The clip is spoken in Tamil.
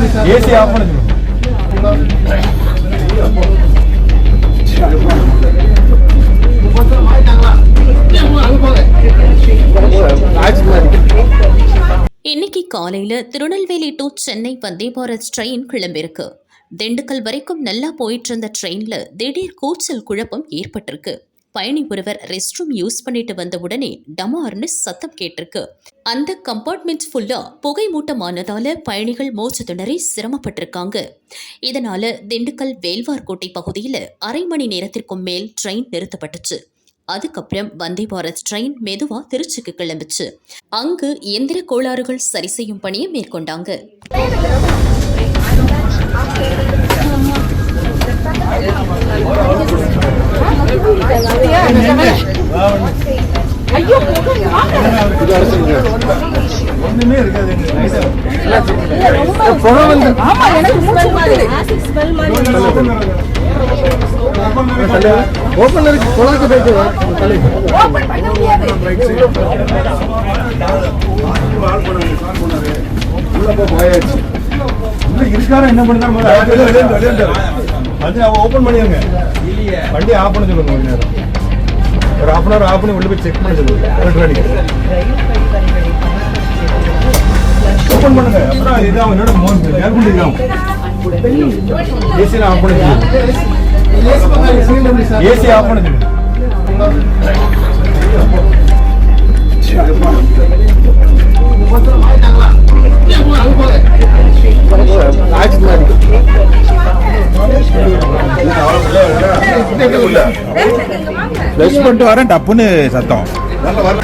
ஏசி ஆஃப் பண்ணி இன்னைக்கு காலையில திருநெல்வேலி டு சென்னை வந்தே பாரத் ட்ரெயின் கிளம்பிருக்கு திண்டுக்கல் வரைக்கும் நல்லா போயிட்டு இருந்த ட்ரெயின்ல திடீர் கூச்சல் குழப்பம் ஏற்பட்டிருக்கு. பயணி ஒருவர் ரெஸ்ட் ரூம் யூஸ் பண்ணிட்டு வந்த உடனே டமார்னு சத்தம் கேட்டிருக்கு. அந்த கம்பார்ட்மெண்ட் ஃபுல்லா புகை மூட்டமானதால பயணிகள் மூச்சு திணறி சிரமப்பட்டிருக்காங்க. இதனால திண்டுக்கல் வேல்வார்கோட்டை பகுதியில் அரை மணி நேரத்திற்கும் மேல் ட்ரெயின் நிறுத்தப்பட்டுச்சு. அதுக்கப்புறம் வந்தே பாரத் ட்ரெயின் மெதுவா திருச்சிக்கு கிளம்பிச்சு. அங்கு எந்திர கோளாறுகள் சரி செய்யும் பணியை மேற்கொண்டாங்க. ஒண்ணுமே இருக்காது ஓப்பன் இருக்கு குழந்தை போயிட்டு வா. இருக்காரா என்ன பண்ணுறாங்க வந்து அவன் ஓப்பன் பண்ணிடுங்க வண்டி ஆஃப் பண்ண சொல்லுங்க கொஞ்ச நேரம். ஒரு ஹாஃப் அன் அவர் ஆஃப் பண்ணி உள்ள போய் செக் பண்ண சொல்லுங்க. மணிக்கு ஓப்பன் பண்ணுங்க. அப்புறம் இதான் என்னோட மோன் ஏர் பண்ணிருக்காங்க ஏசி ஆஃப் பண்ண சொல்லுங்க. ஏசி ஆஃப் பண்ண சொல்லுங்க. ப்ளஸ் பண்ணிட்டு வரேன் டப்புன்னு சத்தம்.